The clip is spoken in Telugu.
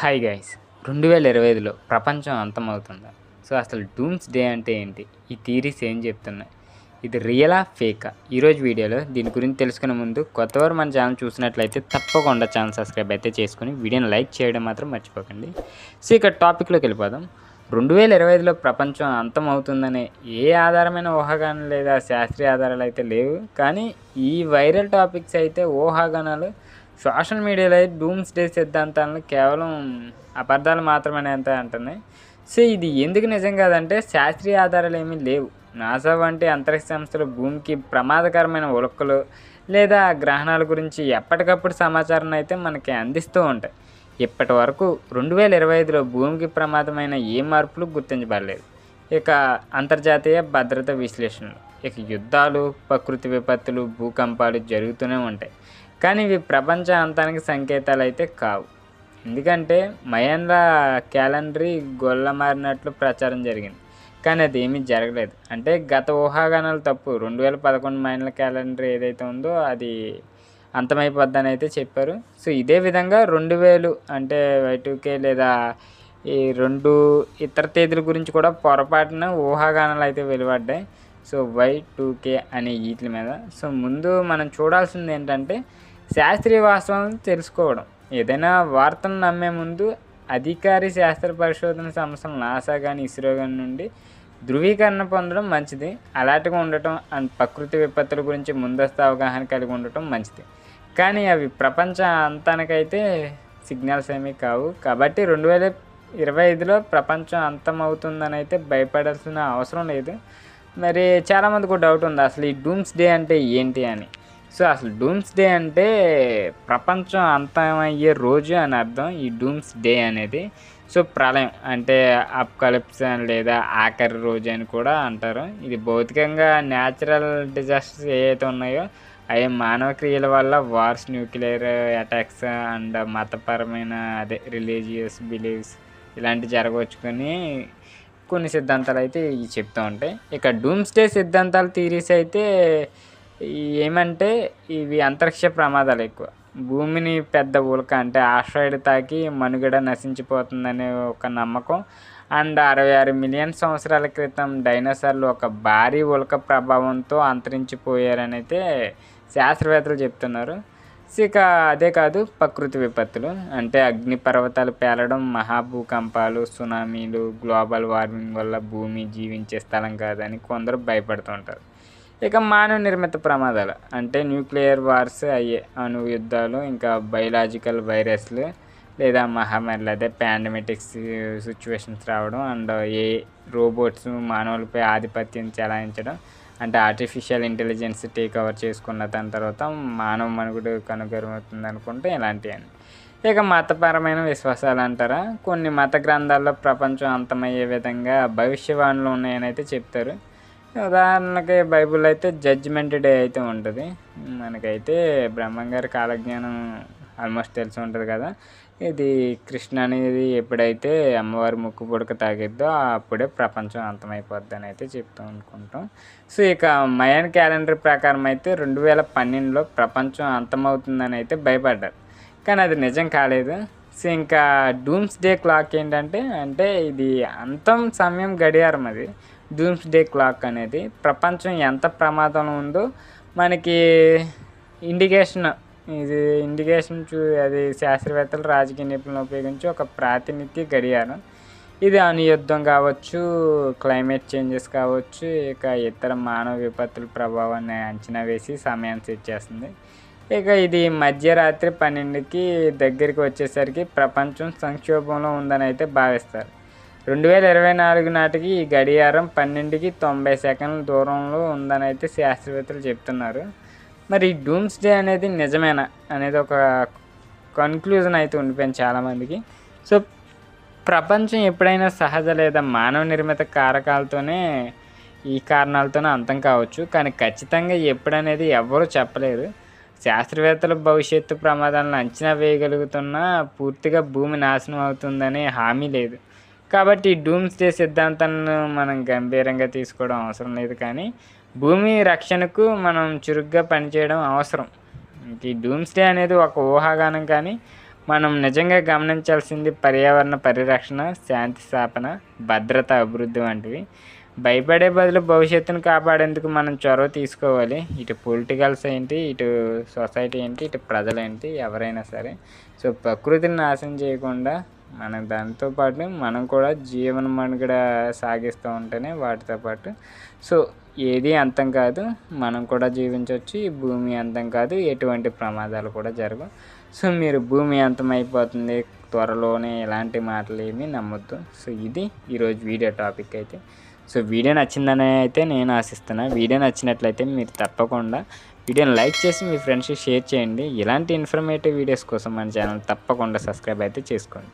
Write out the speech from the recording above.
హాయ్ గైస్ రెండు వేల ఇరవై ఐదులో ప్రపంచం అంతమవుతుందా? సో అసలు డూమ్స్ డే అంటే ఏంటి? ఈ థీరీస్ ఏం చెప్తున్నాయి? ఇది రియలా ఫేకా? ఈరోజు వీడియోలో దీని గురించి తెలుసుకునే ముందు కొత్తవారు మన ఛానల్ చూసినట్లయితే తప్పకుండా ఛానల్ సబ్స్క్రైబ్ అయితే చేసుకుని వీడియోని లైక్ చేయడం మాత్రం మర్చిపోకండి. సో ఇక టాపిక్లోకి వెళ్ళిపోదాం. రెండు వేల ఇరవై ఐదులో ప్రపంచం అంతమవుతుందనే ఏ ఆధారమైన ఊహాగానం లేదా శాస్త్రీయ ఆధారాలు అయితే లేవు. కానీ ఈ వైరల్ టాపిక్స్ అయితే ఊహాగానాలు సోషల్ మీడియాలో డూమ్స్ డే సిద్ధాంతాలను కేవలం అబద్ధాలు మాత్రమే అంత అంటున్నాయి సో ఇది ఎందుకు నిజం కాదంటే శాస్త్రీయ ఆధారాలు ఏమీ లేవు. నాసా వంటి అంతరిక్ష సంస్థలు భూమికి ప్రమాదకరమైన ఉలకలు లేదా గ్రహణాల గురించి ఎప్పటికప్పుడు సమాచారం అయితే మనకి అందిస్తూ ఉంటాయి. ఇప్పటి వరకు రెండు వేల ఇరవై ఐదులో భూమికి ప్రమాదమైన ఏ మార్పులు గుర్తించబడలేదు. ఇక అంతర్జాతీయ భద్రత విశ్లేషణలు ఇక యుద్ధాలు ప్రకృతి విపత్తులు భూకంపాలు జరుగుతూనే ఉంటాయి. కానీ ఇవి ప్రపంచ అంతానికి సంకేతాలు అయితే కావు. ఎందుకంటే మయండ్ర క్యాలెండరీ గొల్ల మారినట్లు ప్రచారం జరిగింది. కానీ అది ఏమీ జరగలేదు. అంటే గత ఊహాగానాలు తప్పు. రెండు వేల పదకొండు మహిళల క్యాలెండర్ ఏదైతే ఉందో అది అంతమైపోద్దని అయితే చెప్పారు. సో ఇదే విధంగా రెండు వేలు అంటే వైటుకే లేదా ఈ రెండు ఇతర తేదీల గురించి కూడా పొరపాటున ఊహాగానాలు అయితే వెలువడ్డాయి. సో వై టూ కే అనే వీటి మీద. సో ముందు మనం చూడాల్సింది ఏంటంటే శాస్త్రీయ వాస్తవాలను తెలుసుకోవడం. ఏదైనా వార్తను నమ్మే ముందు అధికారి శాస్త్ర పరిశోధన సంస్థలు నాసా కానీ ఇస్రో కానీ నుండి ధృవీకరణ పొందడం మంచిది. అలాంటిగా ఉండటం అండ్ ప్రకృతి విపత్తుల గురించి ముందస్తు అవగాహన కలిగి ఉండటం మంచిది. కానీ అవి ప్రపంచ అంతానికైతే సిగ్నల్స్ ఏమీ కావు. కాబట్టి రెండు వేల ఇరవై ఐదులో ప్రపంచం అంతమవుతుందని అయితే భయపడాల్సిన అవసరం లేదు. మరి చాలామందికి డౌట్ ఉంది. అసలు ఈ డూమ్స్ డే అంటే ఏంటి అని? సో అసలు డూమ్స్ డే అంటే ప్రపంచం అంతమయ్యే రోజు అని అర్థం ఈ డూమ్స్ డే అనేది. సో ప్రళయం అంటే అప్కలిప్స్ అని లేదా ఆఖరి రోజు అని కూడా అంటారు. ఇది భౌతికంగా న్యాచురల్ డిజాస్టర్స్ ఏవైతే ఉన్నాయో అవి మానవ క్రియల వల్ల వార్స్ న్యూక్లియర్ అటాక్స్ అండ్ మతపరమైన అదే రిలీజియస్ బిలీవ్స్ ఇలాంటి జరగవచ్చుకొని కొన్ని సిద్ధాంతాలు అయితే ఇవి చెప్తూ ఉంటాయి. ఇక డూమ్స్ డే సిద్ధాంతాలు థీరీస్ అయితే ఏమంటే ఇవి అంతరిక్ష ప్రమాదాలు ఎక్కువ. భూమిని పెద్ద ఉల్క అంటే ఆస్ట్రాయిడ్ తాకి మనుగడ నశించిపోతుందనే ఒక నమ్మకం. అండ్ అరవై ఆరు మిలియన్ సంవత్సరాల క్రితం డైనోసార్లు ఒక భారీ ఉల్క ప్రభావంతో అంతరించిపోయారని అయితే శాస్త్రవేత్తలు చెప్తున్నారు. ఇక అదే కాదు ప్రకృతి విపత్తులు. అంటే అగ్నిపర్వతాలు పేలడం మహాభూకంపాలు సునామీలు గ్లోబల్ వార్మింగ్ వల్ల భూమి జీవించే స్థలం కాదని కొందరు భయపడుతుంటారు. ఇక మానవ నిర్మిత ప్రమాదాలు. అంటే న్యూక్లియర్ వార్స్ అయ్యే అణు యుద్ధాలు ఇంకా బయలాజికల్ వైరస్లు లేదా మహమ్మారి అదే పాండమిటిక్స్ సిచ్యువేషన్స్ రావడం అండ్ ఏ రోబోట్స్ మానవులపై ఆధిపత్యం చెలాయించడం అంటే ఆర్టిఫిషియల్ ఇంటెలిజెన్స్ టేక్ ఓవర్ చేసుకున్న దాని తర్వాత మానవ మనుగుడు కనుగరుమవుతుంది అనుకుంటే ఇలాంటివన్నీ ఇక మతపరమైన విశ్వాసాలు అంటారా? కొన్ని మత గ్రంథాల్లో ప్రపంచం అంతమయ్యే విధంగా భవిష్యవాణులు ఉన్నాయని అయితే చెప్తారు. ఉదాహరణకి బైబుల్ అయితే జడ్జిమెంట్ డే అయితే ఉంటుంది. మనకైతే బ్రహ్మంగారి కాలజ్ఞానం ఆల్మోస్ట్ తెలిసి ఉంటుంది కదా. ఇది కృష్ణ అనేది ఎప్పుడైతే అమ్మవారి ముక్కు పుడక తాగిద్దో అప్పుడే ప్రపంచం అంతమైపోద్ది అని అయితే చెప్తూ అనుకుంటాం. సో ఇక మయన్ క్యాలెండర్ ప్రకారం అయితే రెండు వేల పన్నెండులో ప్రపంచం అంతమవుతుందని అయితే భయపడ్డారు. కానీ అది నిజం కాలేదు. సో ఇంకా డూమ్స్ డే క్లాక్ ఏంటంటే అంటే ఇది అంతం సమయం గడియారం అది. డూమ్స్ డే క్లాక్ అనేది ప్రపంచం ఎంత ప్రమాదంలో ఉందో మనకి ఇండికేషన్ ఇది ఇండికేషన్ చూ అది శాస్త్రవేత్తలు రాజకీయ నిపుణులు ఉపయోగించి ఒక ప్రాతినిధ్య గడియారం. ఇది అణుయుద్ధం కావచ్చు క్లైమేట్ చేంజెస్ కావచ్చు ఇక ఇతర మానవ విపత్తుల ప్రభావాన్ని అంచనా వేసి సమయాన్ని సెట్ చేస్తుంది. ఇక ఇది మధ్యరాత్రి పన్నెండుకి దగ్గరికి వచ్చేసరికి ప్రపంచం సంక్షోభంలో ఉందని అయితే భావిస్తారు. రెండు వేల ఇరవై నాలుగు నాటికి ఈ గడియారం పన్నెండుకి తొంభై సెకండ్ల దూరంలో ఉందని అయితే శాస్త్రవేత్తలు చెప్తున్నారు. మరి ఈ డూమ్స్ డే అనేది నిజమేనా అనేది ఒక కన్క్లూజన్ అయితే ఉండిపోయింది చాలామందికి. సో ప్రపంచం ఎప్పుడైనా సహజ లేదా మానవ నిర్మిత కారకాలతోనే ఈ కారణాలతోనే అంతం కావచ్చు. కానీ ఖచ్చితంగా ఎప్పుడనేది ఎవరూ చెప్పలేరు. శాస్త్రవేత్తలు భవిష్యత్తు ప్రమాదాలను అంచనా వేయగలుగుతున్నా పూర్తిగా భూమి నాశనం అవుతుందనే హామీ లేదు. కాబట్టి డూమ్స్ డే సిద్ధాంతాలను మనం గంభీరంగా తీసుకోవడం అవసరం లేదు కానీ భూమి రక్షణకు మనం చురుగ్గా పనిచేయడం అవసరం. ఈ డూమ్స్ డే అనేది ఒక ఊహాగానం కానీ మనం నిజంగా గమనించాల్సింది పర్యావరణ పరిరక్షణ శాంతి స్థాపన భద్రత అభివృద్ధి వంటివి. భయపడే బదులు భవిష్యత్తును కాపాడేందుకు మనం చొరవ తీసుకోవాలి. ఇటు పొలిటికల్స్ ఏంటి ఇటు సొసైటీ ఏంటి ఇటు ప్రజలేంటి ఎవరైనా సరే. సో ప్రకృతిని నాశనం చేయకుండా మనం దాంతో పాటు మనం కూడా జీవన మనుగడ సాగిస్తూ ఉంటేనే వాటితో పాటు. సో ఏది అంతం కాదు మనం కూడా జీవించవచ్చు ఈ భూమి అంతం కాదు ఎటువంటి ప్రమాదాలు కూడా జరగవు. సో మీరు భూమి అంతం అయిపోతుంది త్వరలోనే ఇలాంటి మాటలు ఏమీ నమ్మొద్దు. సో ఇది ఈరోజు వీడియో టాపిక్ అయితే. సో వీడియో నచ్చిందని అయితే నేను ఆశిస్తున్నా. వీడియో నచ్చినట్లయితే మీరు తప్పకుండా వీడియోని లైక్ చేసి మీ ఫ్రెండ్స్కి షేర్ చేయండి. ఇలాంటి ఇన్ఫర్మేటివ్ వీడియోస్ కోసం మన ఛానల్ తప్పకుండా సబ్స్క్రైబ్ అయితే చేసుకోండి.